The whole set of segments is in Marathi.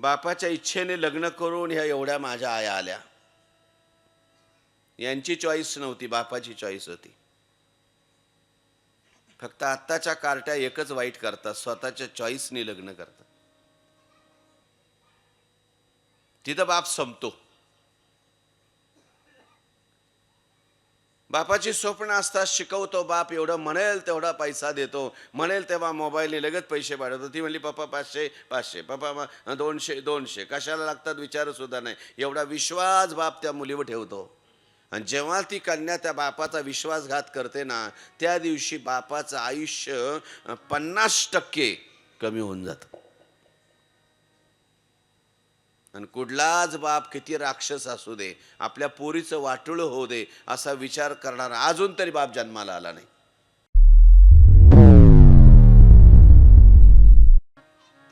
बापाच्या इच्छेने लग्न करून ह्या एवढ्या माझ्या आया आल्या. यांची चॉईस नव्हती बापाची चॉईस होती. फक्त आत्ताच्या कार्ट्या एकच वाईट करतात स्वतःच्या चॉईसने लग्न करतात. तिथं बाप संपतो. बापाची स्वप्न असतात शिकवतो बाप एवढं म्हणेल तेवढा पैसा देतो. म्हणेल तेव्हा मोबाईलने लगेच पैसे पाठवतो. ती म्हणली पप्पा पाचशे पाचशे पप्पा मा- दोनशे दोनशे कशाला लागतात विचारसुद्धा नाही. एवढा विश्वास बाप त्या मुलीवर ठेवतो. आणि जेव्हा ती कन्या त्या बापाचा विश्वासघात करते ना त्या दिवशी बापाचं आयुष्य पन्नास टक्के कमी होऊन जातं. आणि कुठलाच बाप किती राक्षस असू दे आपल्या पोरीचं वाटुळं होऊ दे असा विचार करणारा अजून तरी बाप जन्माला आला नाही.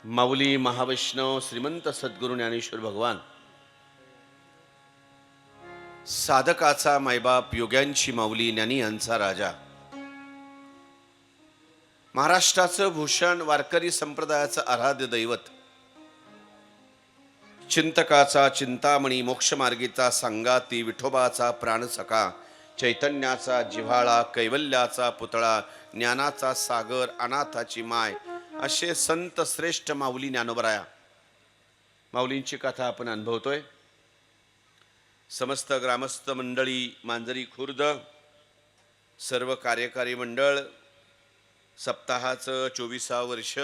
माऊली महावैष्णव श्रीमंत सद्गुरू ज्ञानेश्वर भगवान साधकाचा मायबाप योग्यांची माऊली ज्ञानी यांचा राजा. महाराष्ट्राचं भूषण वारकरी संप्रदायाचं आराध्य दैवत चिंतकाचा चिंतामणी मोक्षमार्गीचा संगाती विठोबाचा प्राणसखा चैतन्याचा जिव्हाळा कैवल्याचा पुतळा ज्ञानाचा सागर अनाथाची माय असे संत श्रेष्ठ माऊली ज्ञानोबराया. माऊलींची कथा आपण अनुभवतोय. समस्त ग्रामस्थ मंडळी मांजरी खुर्द सर्व कार्यकारी मंडळ सप्ताहाचं चोवीसावं वर्ष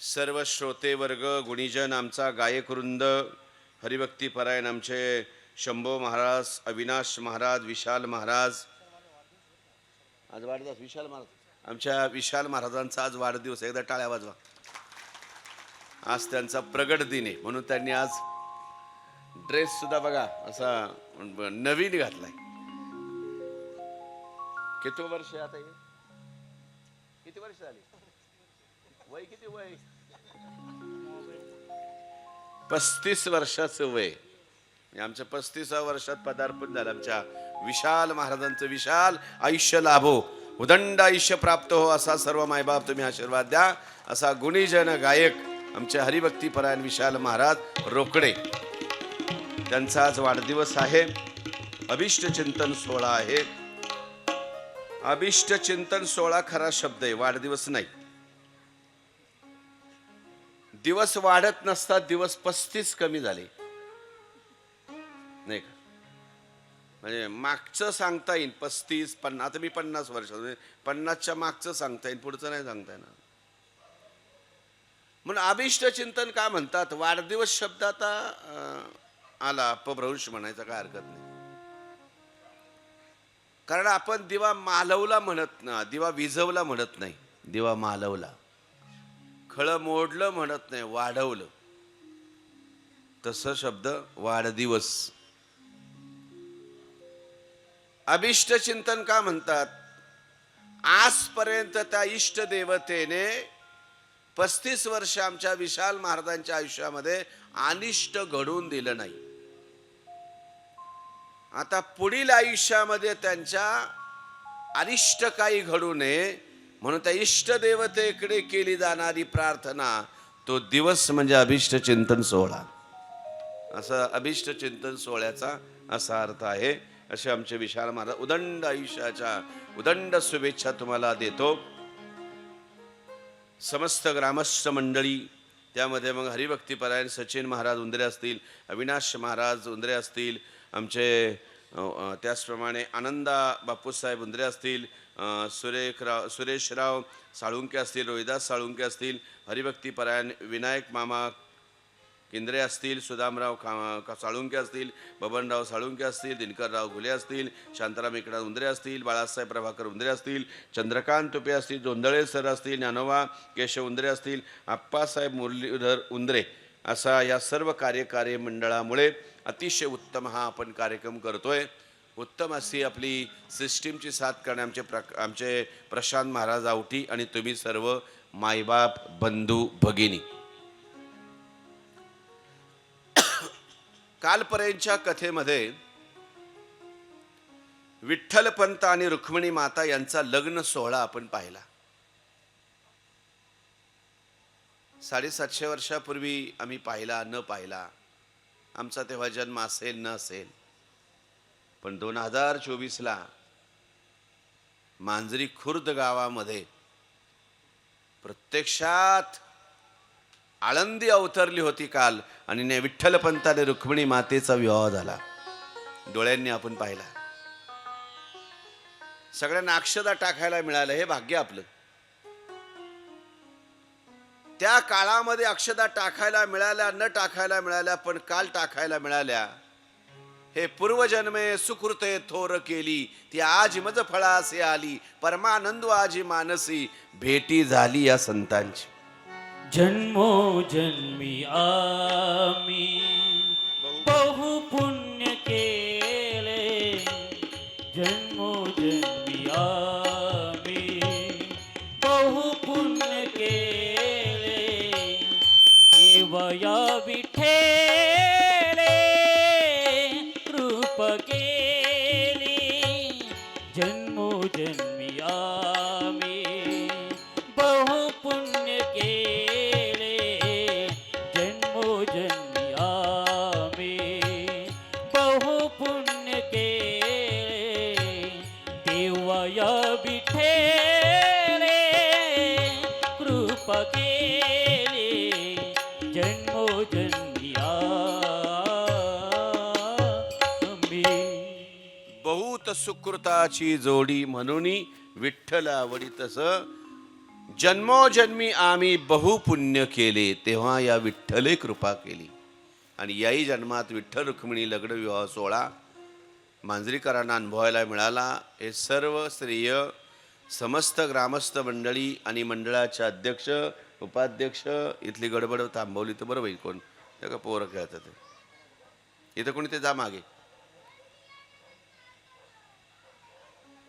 सर्व श्रोते वर्ग गुणीजन आमचा गायकवृंद हरिभक्तीपरायण आमचे शंभो महाराज अविनाश महाराज विशाल महाराज. आज वाढदिवस विशाल महाराज. आमच्या विशाल महाराजांचा आज वाढदिवस एकदा टाळ्या वाजवा. आज त्यांचा प्रगट दिन आहे म्हणून त्यांनी आज ड्रेस सुद्धा बघा असा नवीन घातलाय. किती वर्ष आहे आता किती वर्ष झाली? वय किती वय? पस्तीस वर्षाचं वय. म्हणजे आमच्या पस्तीसा वर्षात पदार्पण झालं. आमच्या विशाल महाराजांचं विशाल आयुष्य लाभो. उदंड आयुष्य प्राप्त हो असा सर्व मायबाप तुम्ही आशीर्वाद द्या. असा गुणीजन गायक आमचे हरिभक्तीपरायण विशाल महाराज रोकडे. त्यांचा आज वाढदिवस आहे. अभिष्ट चिंतन सोहळा आहे. अभिष्ट चिंतन सोहळा खरा शब्द आहे. वाढदिवस नाही. दिवस वाढत नसतात दिवस पस्तीस कमी झाले. नाही का? म्हणजे मागचं सांगता येईल पस्तीस पन्नास आता मी पन्नास वर्ष म्हणजे पन्नासच्या मागचं सांगता येईल पुढचं नाही सांगता येणार. म्हणून अभिष्ट चिंतन का म्हणतात? वाढदिवस शब्द आता आला अपभ्रंश म्हणायचा काय हरकत नाही. कारण आपण दिवा मालवला म्हणत ना दिवा विझवला म्हणत नाही दिवा मालवला. खळं मोडलं म्हणत नाही वाढवलं. तसं शब्द वाढदिवस. अभिष्ट चिंतन का म्हणतात? आजपर्यंत त्या इष्ट देवतेने पस्तीस वर्ष आमच्या विशाल महाराजांच्या आयुष्यामध्ये अनिष्ट घडवून दिलं नाही. आता पुढील आयुष्यामध्ये त्यांच्या अनिष्ट काही घडू नये म्हणून त्या इष्टदेवतेकडे केली जाणारी प्रार्थना तो दिवस म्हणजे अभिष्ट चिंतन सोहळा. असा अभिष्ट चिंतन सोहळ्याचा असा अर्थ आहे. असे आमचे विशाल महाराज उदंड आयुष्याच्या उदंड शुभेच्छा तुम्हाला देतो. समस्त ग्रामस्थ मंडळी त्यामध्ये मग हरिभक्तीपरायण सचिन महाराज उंदरे असतील अविनाश महाराज उंदरे असतील आमचे त्याचप्रमाणे आनंदा बापूसाहेब उंदरे असतील सुरेखराव सुरेशराव साळुंके असतील रोहिदास साळुंके असतील हरिभक्ती परायण विनायक मामा केंद्रे असतील सुदामराव खा का- साळुंके असतील बबनराव साळुंके असतील दिनकरराव घुले असतील शांताराम एकनाथ उंदरे असतील बाळासाहेब प्रभाकर उंदरे असतील चंद्रकांत तुपे असतील जोंधळे सर असतील ज्ञानोबा केशव उंदरे असतील आप्पासाहेब मुरलीधर उंदरे असा या सर्व कार्यकारी मंडळामुळे अतिशय उत्तम हा आपण कार्यक्रम करतोय. उत्तम अशी आपली सिस्टीमची साथ करणे आमचे प्र आमचे प्रशांत महाराज आवटी आणि तुम्ही सर्व मायबाप बंधू भगिनी. कालपर्यंतच्या कथेमध्ये विठ्ठलपंत आणि रुक्मिणी माता यांचा लग्न सोहळा आपण पाहिला. साडेसातशे वर्षापूर्वी आम्ही पाहिला न पाहिला. आमचा तेव्हा जन्म असेल न असेल. पण दोन हजार चोवीसला मांजरी खुर्द गावामध्ये प्रत्यक्षात आळंदी अवतरली होती काल आणि ने विठ्ठलपंताने रुक्मिणी मातेचा विवाह झाला. डोळ्यांनी आपण पाहिला. सगळ्यांना अक्षदा टाकायला मिळालं हे भाग्य आपलं. त्या काळामध्ये अक्षदा टाकायला मिळाल्या न टाकायला मिळाल्या पण काल टाकायला मिळाल्या हे पूर्वजन्मे सुकृते थोर केली ती आज मज फळासे आली परमानंद आजी मानसी भेटी झाली या संतांची. जन्मो जन्मी आमी बहु पुण्य केले. जन्मो जन्मी आ सुकृताची जोडी म्हणून विठ्ठल आवडी तस. जन्मोजन्मी आम्ही बहुपुण्य केले तेव्हा या विठ्ठले कृपा केली. आणि याही जन्मात विठ्ठल रुक्मिणी लग्न विवाह सोहळा मांजरीकरांना अनुभवायला मिळाला. हे सर्व श्रेय समस्त ग्रामस्थ मंडळी आणि मंडळाचे अध्यक्ष उपाध्यक्ष इथली गडबड थांबवली तर बरं कोण? त्या का पोरं खेळतात? इथं कोणी ते जा मागे.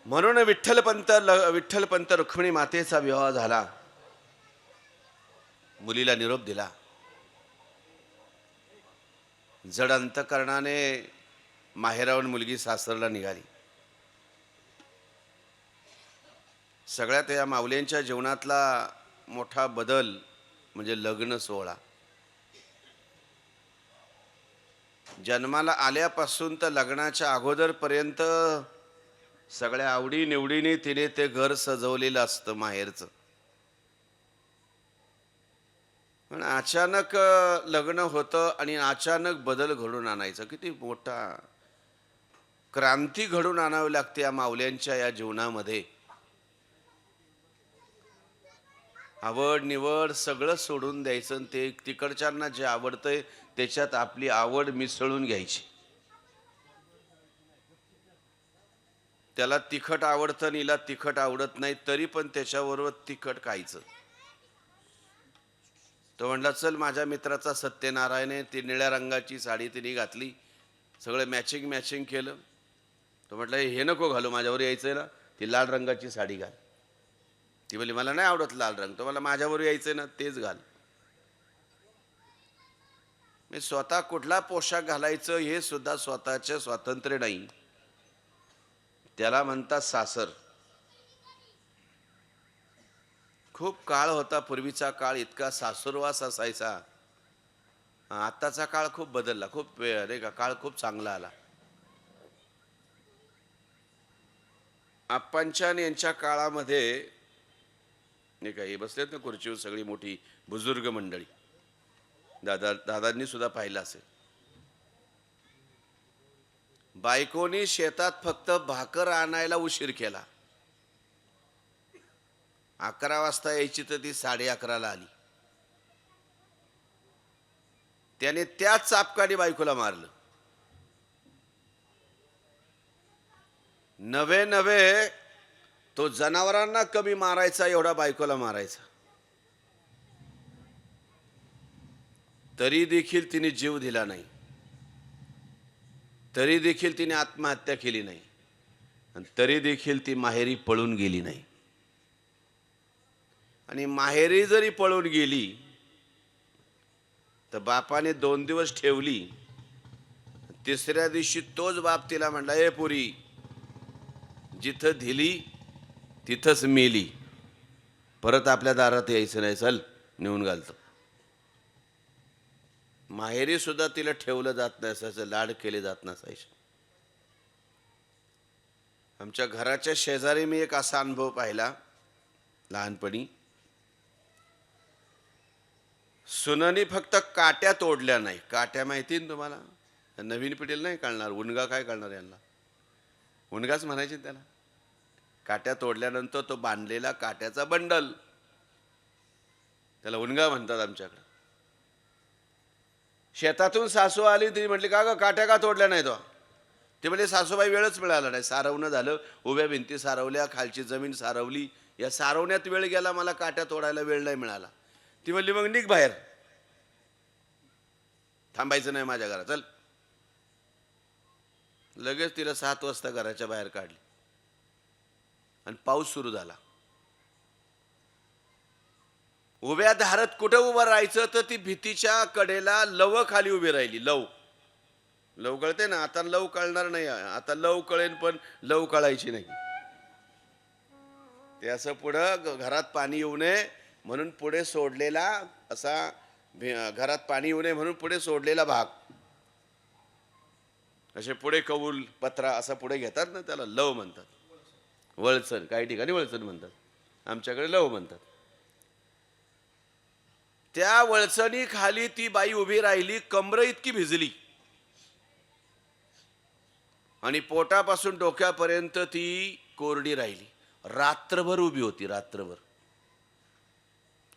म्हणून विठ्ठलपंत ल- विठ्ठलपंत रुक्मिणी मातेचा विवाह झाला. मुलीला निरोप दिला. जड अंतकरणाने माहेरावून मुलगी सासरला निघाली. सगळ्यात या माऊल्यांच्या जीवनातला मोठा बदल म्हणजे लग्न सोहळा. जन्माला आल्यापासून तर लग्नाच्या अगोदरपर्यंत सगळ्या आवडीनिवडीने तिने ते घर सजवलेलं असतं माहेरचं. पण अचानक लग्न होतं आणि अचानक बदल घडून आणायचं. किती मोठा क्रांती घडून आणावी लागते या माऊल्यांच्या या जीवनामध्ये. आवड निवड सगळं सोडून द्यायचं आणि ते तिकडच्यांना जे आवडतंय त्याच्यात आपली आवड मिसळून घ्यायची. त्याला तिखट आवडतं आणि हिला तिखट आवडत नाही तरी पण त्याच्याबरोबर तिखट खायचं. तो म्हणला चल माझ्या मित्राचा सत्यनारायण आहे ती निळ्या रंगाची साडी तिने घातली सगळं मॅचिंग मॅचिंग केलं. तो म्हटलं हे नको घालू माझ्यावर यायचं ना ती लाल रंगाची साडी घाल. ती बोली मला नाही आवडत लाल रंग. तो मला माझ्यावर यायचं ना तेच घाल. मी स्वतः कुठला पोशाख घालायचं हे सुद्धा स्वतःचे स्वातंत्र्य नाही. त्याला म्हणतात सासर. खूप काळ होता पूर्वीचा काळ इतका सासुरवास असायचा. आत्ताचा काळ खूप बदलला खूप अरे का? काळ खूप चांगला आला. आप्पांच्या यांच्या काळामध्ये नाही का हे बसलेत ना खुर्चीवर सगळी मोठी बुजुर्ग मंडळी. दादा दादांनी सुद्धा पाहिलं असेल. बायकोनी शेतात फक्त भाकर आणायला उशीर केला. अकरा वाजता यायची तर ती साडे अकराला आली. त्याने त्याच चापकाने बायकोला मारलं. नवे नवे तो जनावरांना कमी मारायचा एवढा बायकोला मारायचा. तरी देखील तिने जीव दिला नाही. तरी देखील तिने आत्महत्या केली नाही. आणि तरी देखील ती माहेरी पळून गेली नाही. आणि माहेरी जरी पळून गेली तर बापाने दोन दिवस ठेवली. तिसऱ्या दिवशी तोच बाप तिला म्हणला ए पुरी जिथं दिली तिथंच मेली. परत आपल्या दारात यायचं नाही चल नेऊन घालतो. माहेरी सुद्धा तिला ठेवलं जात नसायचं लाड केले जात नसायचे आमच्या घराच्या शेजारी मी एक असा अनुभव पाहिला लहानपणी. सुनानी फक्त काट्या तोडल्या नाही. काट्या माहिती ना तुम्हाला? नवीन पिढीला नाही कळणार उनगा काय कळणार यांना? उनगाच म्हणायचे त्याला. काट्या तोडल्यानंतर तो बांधलेला काट्याचा बंडल. त्याला उनगा म्हणतात आमच्याकडे. शेतातून सासू आली ती म्हटली का ग काट्या का तोडल्या नाही तो हो? ते म्हणजे सासूबाई वेळच मिळाला नाही. सारवणं झालं. उभ्या भिंती सारवल्या खालची जमीन सारवली. या सारवण्यात वेळ गेला मला काट्या तोडायला वेळ नाही मिळाला. ती म्हणली मग निघ बाहेर. थांबायचं नाही माझ्या घरात. चल. लगेच तिला सात वाजता घराच्या बाहेर काढली. आणि पाऊस सुरू झाला. उभ्या धारत कुठं उभं राहायचं तर ती भीतीच्या कडेला लव खाली उभी राहिली लव. लव कळते ना? आता लव कळणार नाही. आता लव कळेन पण लव कळायची नाही. ते असं पुढं घरात पाणी येऊ नये म्हणून पुढे सोडलेला असा घरात पाणी येऊ नये म्हणून पुढे सोडलेला भाग. असे पुढे कौल पत्रा असा पुढे घेतात ना त्याला लव म्हणतात. वळसण काही ठिकाणी वळसण म्हणतात. आमच्याकडे लव म्हणतात. त्या वळचणी खाली ती बाई उभी राहिली कमर इतकी भिजली. आणि पोटापासून डोक्यापर्यंत ती कोरडी राहिली. रात्रभर उभी होती रात्रभर.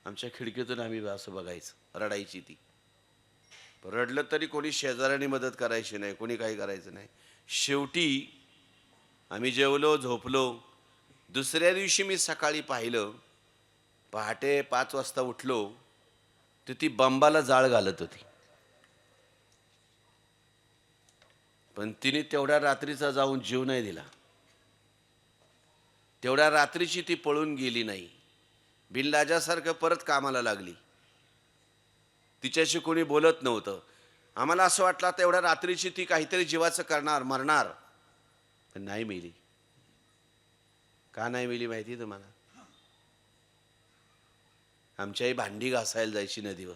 आमच्या खिडकीतून आम्ही असं बघायचं रडायची ती. रडलं तरी कोणी शेजाऱ्याने मदत करायची नाही कोणी काही करायचं नाही. शेवटी आम्ही जेवलो झोपलो. दुसऱ्या दिवशी मी सकाळी पाहिलं पहाटे पाच वाजता उठलो. तर ती बंबाला जाळ घालत होती. पण तिने तेवढ्या रात्रीचा जाऊन जीव नाही दिला. तेवढ्या रात्रीची ती पळून गेली नाही. बिनलाजासारखं परत कामाला लागली. तिच्याशी कोणी बोलत नव्हतं. आम्हाला असं वाटलं आता एवढ्या रात्रीची ती काहीतरी जीवाचं करणार मरणार. पण नाही मिली. का नाही मिली माहिती तुम्हाला? आमच्याही भांडी घासायला जायची नदीवर.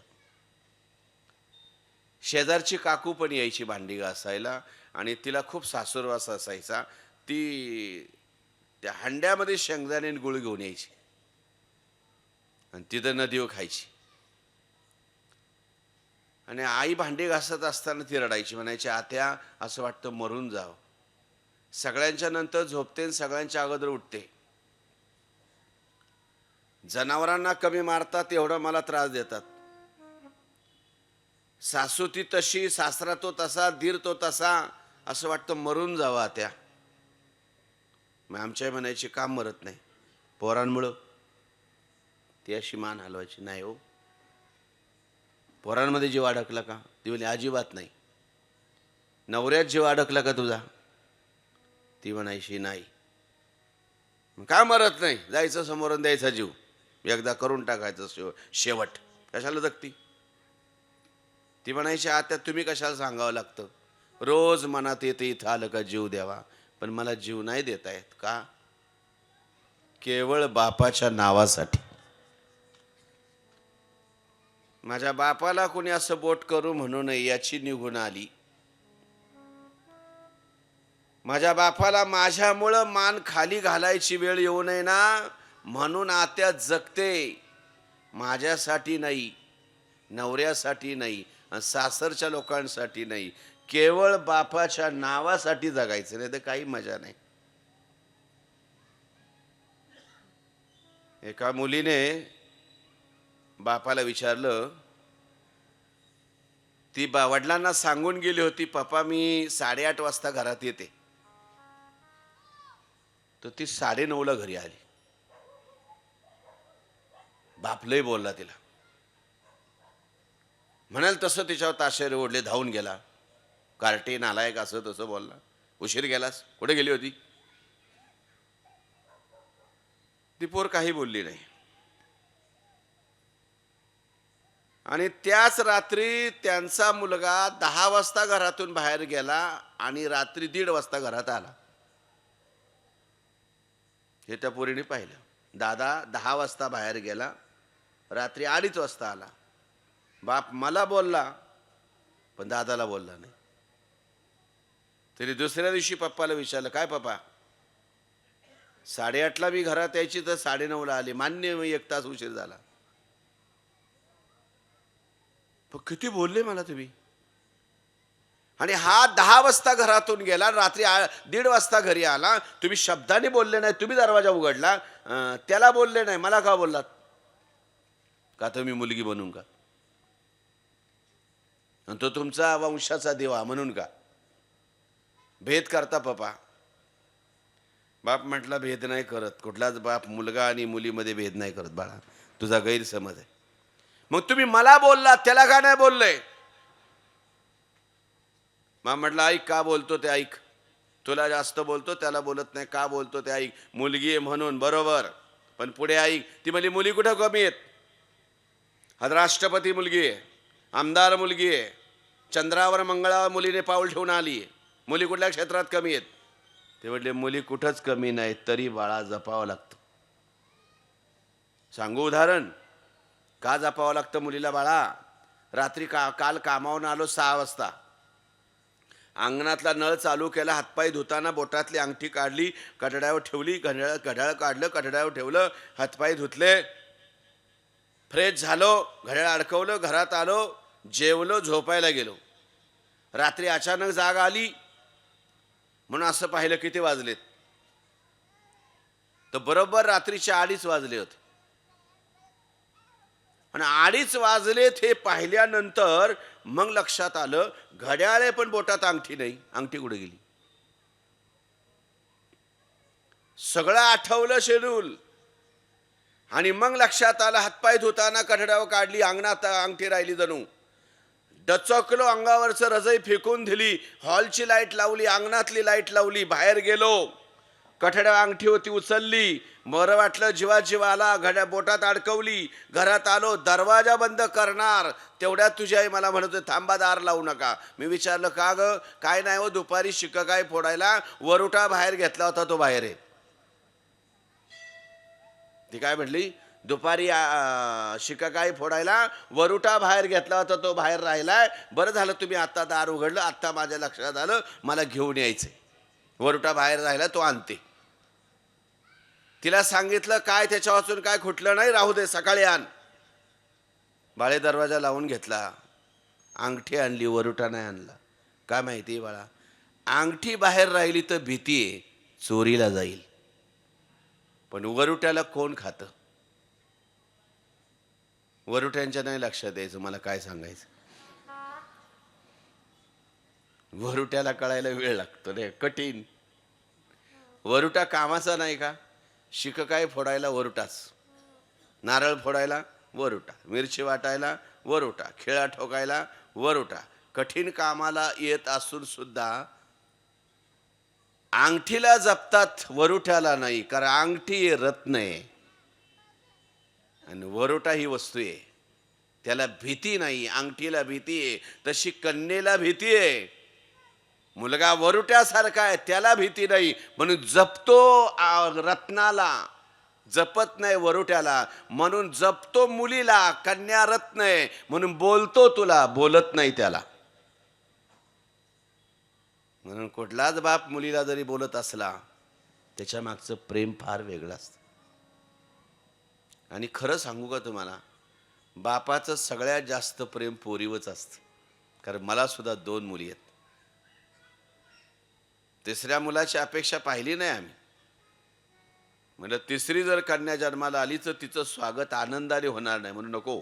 शेजारची काकू पण यायची भांडी घासायला आणि तिला खूप सासूरवास असायचा. ती त्या हंड्यामध्ये शेंगदाणे गुळ घेऊन यायची. आणि तिथं नदीवर खायची. आणि आई भांडी घासत असताना ती रडायची म्हणायची आत्या असं वाटतं मरून जावं. सगळ्यांच्या नंतर झोपते आणि सगळ्यांच्या अगोदर उठते. जनावरांना कमी मारतात एवढा मला त्रास देतात. सासू ती तशी सासरा तो तसा दीर तो तसा असं वाटतं मरून जावा त्या. मग आमच्या म्हणायची काम मरत नाही. पोरांमुळं ती अशी मान हलवायची नाही हो. पोरांमध्ये जीव अडकला का? ती म्हणे अजिबात नाही. नवऱ्यात जीव अडकला का तुझा? ती म्हणायची नाही. का मरत नाही? जायचं समोरून द्यायचा जीव. एकदा करून टाकायचं शेव शेवट. कशाला जगती? ती म्हणायची आता तुम्ही कशाला सांगावं लागतं? रोज मनात येते इथं आलं का जीव द्यावा? पण मला जीव नाही देता येत का? केवळ बापाच्या नावासाठी. माझ्या बापाला कोणी असं बोट करू म्हणू नये याची निघून आली. माझ्या बापाला माझ्यामुळं मान खाली घालायची वेळ येऊ नये ना? म्हणून आत्या जगते. माझ्यासाठी नाही नवऱ्यासाठी नाही सासरच्या लोकांसाठी नाही. केवळ बापाच्या नावासाठी जगायचं नाही तर काही मजा नाही. एका मुलीने बापाला विचारलं ती बा वडिलांना सांगून गेली होती पप्पा मी साडेआठ वाजता घरात येते. तर ती साडेनऊला घरी आली. बाप बोलला तिला. म्हणाल तसं तिच्यावर ताशेरे ओढले धावून गेला. कार्टे नालायक असं तसं बोलला. उशीर गेलास? कुठे गेली होती? ती पोर काही बोलली नाही. आणि त्याच रात्री त्यांचा मुलगा दहा वाजता घरातून बाहेर गेला आणि रात्री दीड वाजता घरात आला. हे त्या पोरीने पाहिलं. दादा दहा वाजता बाहेर गेला. रात्री अडीच वाजता आला. बाप मला बोलला पण दादाला बोलला नाही. तरी दुसऱ्या दिवशी पप्पाला विचारलं काय पप्पा? साडेआठला मी घरात यायची तर साडेनऊला आली. मान्य मी एक तास उशीर झाला. पण किती बोलले मला तुम्ही? आणि हा दहा वाजता घरातून गेला रात्री दीड वाजता घरी आला. तुम्ही शब्दाने बोलले नाही तुम्ही दरवाजा उघडला. त्याला बोलले नाही. मला का बोललात? का तुम्ही मुलगी बनून का? आणि तो तुमचा वंशाचा देवा म्हणून का? भेद करता पप्पा. बाप म्हटला भेद नाही करत. कुठलाच बाप मुलगा आणि मुलीमध्ये भेद नाही करत बाळा. तुझा गैरसमज आहे. मग तुम्ही मला बोलला त्याला का नाही बोललंय मग म्हटलं ऐक का बोलतो ते ऐक. तुला जास्त बोलतो त्याला बोलत नाही. का बोलतो ते ऐक. मुलगी आहे म्हणून बरोबर. पण पुढे ऐक ती म्हणजे मुली कुठं कमी आहेत? हा राष्ट्रपती मुलगी आहे आमदार मुलगी आहे चंद्रावर मंगळावर मुलीने पाऊल ठेवून आली मुली कुठल्या क्षेत्रात कमी आहेत ते म्हटले मुली कुठंच कमी नाहीत तरी बाळा जपावं लागतं सांगू उदाहरण का जपावं लागतं मुलीला बाळा रात्री का काल कामावून आलो सहा वाजता अंगणातला नळ चालू केला हातपाय धुताना बोटातली अंगठी काढली कठड्यावर ठेवली घड्याळ घड्याळ काढलं कठड्यावर ठेवलं हातपाय धुतले. फ्रेश झालो घड्याळ अडकवलं घरात आलो जेवलो झोपायला गेलो. रात्री अचानक जाग आली. म्हणून असं पाहिलं किती वाजलेत. तर बरोबर रात्रीचे अडीच वाजले होते. आणि अडीच वाजलेत हे पाहिल्यानंतर मग लक्षात आलं घड्याळे पण बोटात अंगठी नाही अंगठी कुठे गेली? सगळं आठवलं शेड्यूल. आणि मग लक्षात आलं हातपाय धुताना कठड्यावर काढली अंगणात अंगठी राहिली जणू. डचकलो अंगावरचं रजई फेकून दिली हॉलची लाइट लावली अंगणातली लाइट लावली बाहेर गेलो. कठड्या अंगठी होती उचलली बरं वाटलं जीवा जीवा आला घड्या बोटात अडकवली घरात आलो दरवाजा बंद करणार तेवढ्यात तुझी आई मला म्हणत होती, थांबा दार लावू नका. मी विचारलं का ग? काय नाही हो दुपारी शिक काय फोडायला? वरुटा बाहेर घेतला होता तो बाहेर आहे. ती काय म्हटली? दुपारी आ, शिकाकाई फोडायला वरुटा बाहेर घेतला होता तो बाहेर राहिलाय. बरं झालं तुम्ही आत्ता दार उघडलं आत्ता माझ्या लक्षात आलं मला घेऊन यायचं वरुटा बाहेर राहिला तो आणते. तिला सांगितलं काय त्याच्या वाचून काय खुटलं नाही राहू दे सकाळी आण. बाळे दरवाजा लावून घेतला. अंगठी आणली वरुटा नाही आणला. काय माहिती बाळा? अंगठी बाहेर राहिली तर भीती आहे चोरीला जाईल. पण वरुट्याला कोण खातं? वरुट्यांच्या नाही लक्षात द्यायचं मला काय सांगायचं. वरुट्याला कळायला वेळ लागतो रे कठीण. वरुटा कामाचा नाही का? शिक काय फोडायला वरुटाच. नारळ फोडायला वरुटा. मिरची वाटायला वरुटा. खेळा ठोकायला वरुटा. कठीण कामाला येत असून सुद्धा अंगठीला जपतात वरुट्याला नाही कारण अंगठी रत्न आहे. आणि वरुटा ही वस्तू आहे. त्याला भीती नाही अंगठीला भीती आहे. तशी कन्येला भीती आहे. मुलगा वरुट्यासारखा आहे त्याला भीती नाही. म्हणून जपतो रत्नाला. जपत नाही वरुट्याला म्हणून जपतो मुलीला कन्या रत्न आहे. म्हणून बोलतो तुला बोलत नाही त्याला. म्हणून कुठलाच बाप मुलीला जरी बोलत असला त्याच्या मागचं प्रेम फार वेगळं असतं. आणि खरं सांगू का तुम्हाला बापाचं सगळ्यात जास्त प्रेम पोरीवच असतं. कारण मला सुद्धा दोन मुली आहेत. तिसऱ्या मुलाची अपेक्षा पाहिली नाही आम्ही. म्हणजे तिसरी जर कन्या जन्माला आली तर तिचं स्वागत आनंदाने होणार नाही म्हणून नको.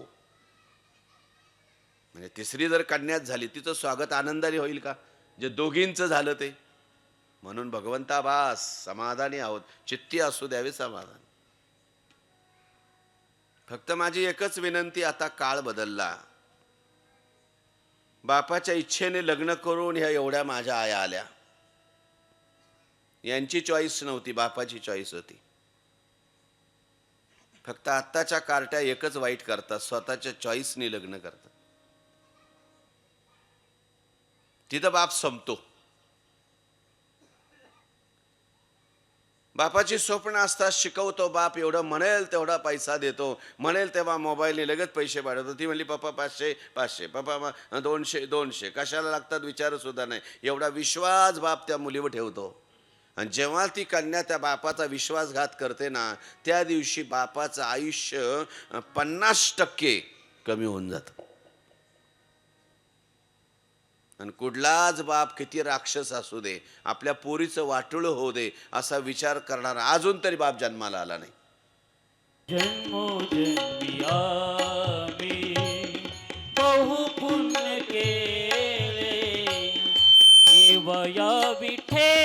म्हणजे तिसरी जर कन्याच झाली तिचं स्वागत आनंदाने होईल का? जे दोघींचं झालं ते. म्हणून भगवंता भास समाधानी आहोत. चित्ती असू द्यावे समाधान. फक्त माझी एकच विनंती आता काळ बदलला. बापाच्या इच्छेने लग्न करून ह्या एवढ्या माझ्या आया आल्या. यांची चॉईस नव्हती बापाची चॉईस होती. फक्त आत्ताच्या कार्ट्या एकच वाईट करतात स्वतःच्या चॉईसनी लग्न करतात. तिथं बाप संपतो. बापाची स्वप्न असतात शिकवतो बाप एवढं म्हणेल तेवढा पैसा देतो. म्हणेल तेव्हा मोबाईलने लगेच पैसे पाठवतो. ती म्हणली पप्पा पाचशे पाचशे पप्पा दोनशे दोनशे कशाला लागतात विचारसुद्धा नाही. एवढा विश्वास बाप त्या मुलीवर ठेवतो. आणि जेव्हा ती कन्या त्या बापाचा विश्वासघात करते ना त्या दिवशी बापाचं आयुष्य पन्नास टक्के कमी होऊन जातं. आणि कुठलाच बाप किती राक्षस असू दे आपल्या पोरीचं वाटुळ होऊ दे असा विचार करणारा अजून तरी बाप जन्माला आला नाही. जन्मोजन्मी केले विठे